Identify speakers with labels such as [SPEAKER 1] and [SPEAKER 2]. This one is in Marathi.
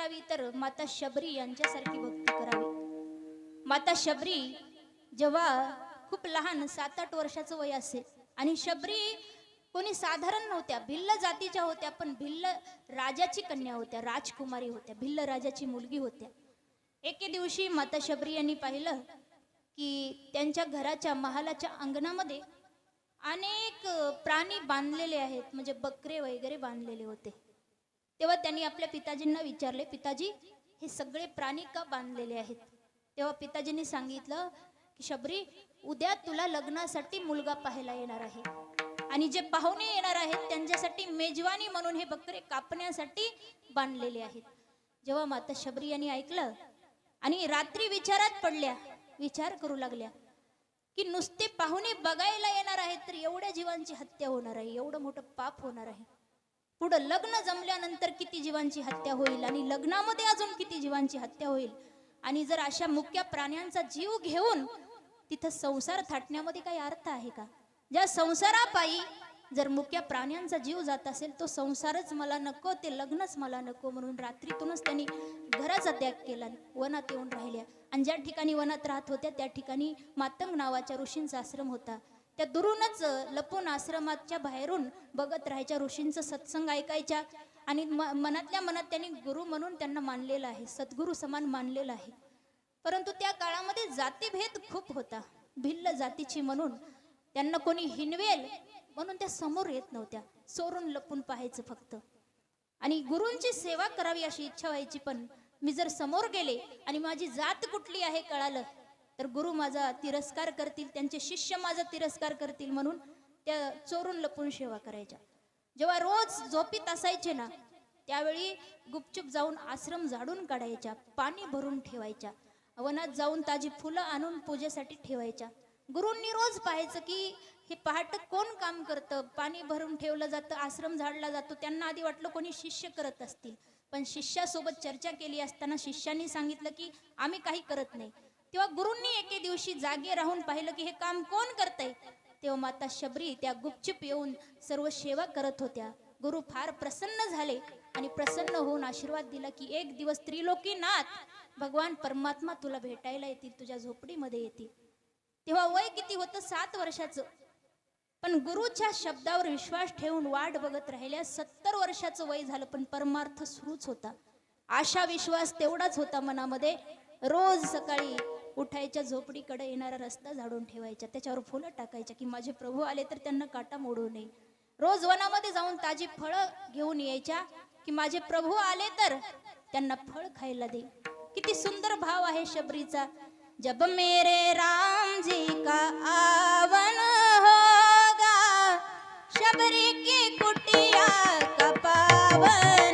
[SPEAKER 1] करावी तर माता शबरी यांच्यासारखी भक्ती करावी. माता शबरी जेव्हा खूप लहान सात आठ वर्षाचं वय असेल आणि शबरी कोणी साधारण नव्हत्या भिल्ल जातीच्या होत्या पण भिल्ल राजाची कन्या होत्या राजकुमारी होत्या भिल्ल राजाची मुलगी होत्या. एके दिवशी माता शबरी यांनी पाहिलं की त्यांच्या घराच्या महालाच्या अंगणामध्ये अनेक प्राणी बांधलेले आहेत म्हणजे बकरे वगैरे बांधलेले होते. तेव्हा त्यांनी आपल्या पिताजींना विचारले पिताजी हे सगळे प्राणी का बांधलेले आहेत? तेव्हा पिताजींनी सांगितलं की शबरी उद्या तुला लग्नासाठी मुलगा पाहायला येणार आहे. आणि जे पाहुणे येणार आहेत त्यांच्यासाठी मेजवानी म्हणून हे बकरे कापण्यासाठी बांधलेले आहेत. जेव्हा माता शबरी यांनी ऐकलं आणि रात्री विचारात पडल्या विचार करू लागल्या की नुसते पाहुणे बघायला येणार आहेत तर एवढ्या जीवांची हत्या होणार आहे एवढं मोठं पाप होणार आहे. पुढं लग्न जमल्यानंतर किती जीवांची हत्या होईल आणि लग्नामध्ये अजून किती जीवांची हत्या होईल? आणि जर अशा मुक्या प्राण्यांचा जीव घेऊन तिथं संसार थाटण्यामध्ये काही अर्थ आहे का? ज्या संसारापायी जर मुक्या प्राण्यांचा जीव जात असेल तो संसारच मला नको ते लग्नच मला नको म्हणून रात्रीतूनच त्यांनी घराचा त्याग केला वनात येऊन राहिल्या. आणि ज्या ठिकाणी वनात राहत होत्या त्या ठिकाणी मातंग नावाच्या ऋषींचा आश्रम होता. त्या दुरूनच लपून आश्रमाच्या बाहेरून बघत राहायच्या ऋषींचं सत्संग ऐकायच्या. आणि म- मनातल्या मनात त्यांनी गुरु म्हणून त्यांना मानलेलं आहे सद्गुरू समान मानलेलं आहे. परंतु त्या काळामध्ये जातीभेद खूप होता. भिल्ल जातीची म्हणून त्यांना कोणी हिनवेल म्हणून त्या समोर येत नव्हत्या. चोरून लपून पाहायचं फक्त. आणि गुरूंची सेवा करावी अशी इच्छा व्हायची पण मी जर समोर गेले आणि माझी जात कुठली आहे कळालं तर गुरु माझा तिरस्कार करतील त्यांचे शिष्य माझा तिरस्कार करतील म्हणून त्या चोरून लपून सेवा करायच्या. जेव्हा रोज झोपीत असायचे ना त्यावेळी गुपचूप जाऊन आश्रम झाडून काढायच्या पाणी भरून ठेवायच्या वनात जाऊन ताजी फुलं आणून पूजेसाठी ठेवायच्या. गुरूंनी रोज पाहायचं की हे पहाट कोण काम करतं? पाणी भरून ठेवलं जातं आश्रम झाडला जातो त्यांना आधी वाटलं कोणी शिष्य करत असतील. पण शिष्यासोबत चर्चा केली असताना शिष्यांनी सांगितलं की आम्ही काही करत नाही. तेव्हा गुरुंनी एके दिवशी जागे राहून पाहिलं की हे काम कोण करतंय? तेव्हा माता शबरी त्या गुपचूप येऊन सर्व सेवा करत होत्या. गुरु फार प्रसन्न झाले आणि प्रसन्न होऊन आशीर्वाद दिला की एक दिवस त्रिलोकीनाथ भगवान परमात्मा तुला भेटायला येतील तुझ्या झोपडीमध्ये येतील. तेव्हा वय किती होतं? सात वर्षाचं. पण गुरुच्या शब्दावर विश्वास ठेवून वाट बघत राहिल्या सत्तर वर्षाचं वय झालं पण परमार्थ सुरूच होता. आशा विश्वास तेवढाच होता मनामध्ये. रोज सकाळी उठायच्या झोपडीकडे येणारा रस्ता झाडून ठेवायचा. त्याच्यावर फुलं टाकायच्या की माझे प्रभू आले तर त्यांना काटा मोडू नये. रोज वनामध्ये जाऊन ताजी फळं घेऊन यायच्या की माझे प्रभू आले तर त्यांना फळ खायला दे. किती सुंदर भाव आहे शबरीचा. जब मेरे राम जी का आवन होगा शबरी की कुटिया का पावन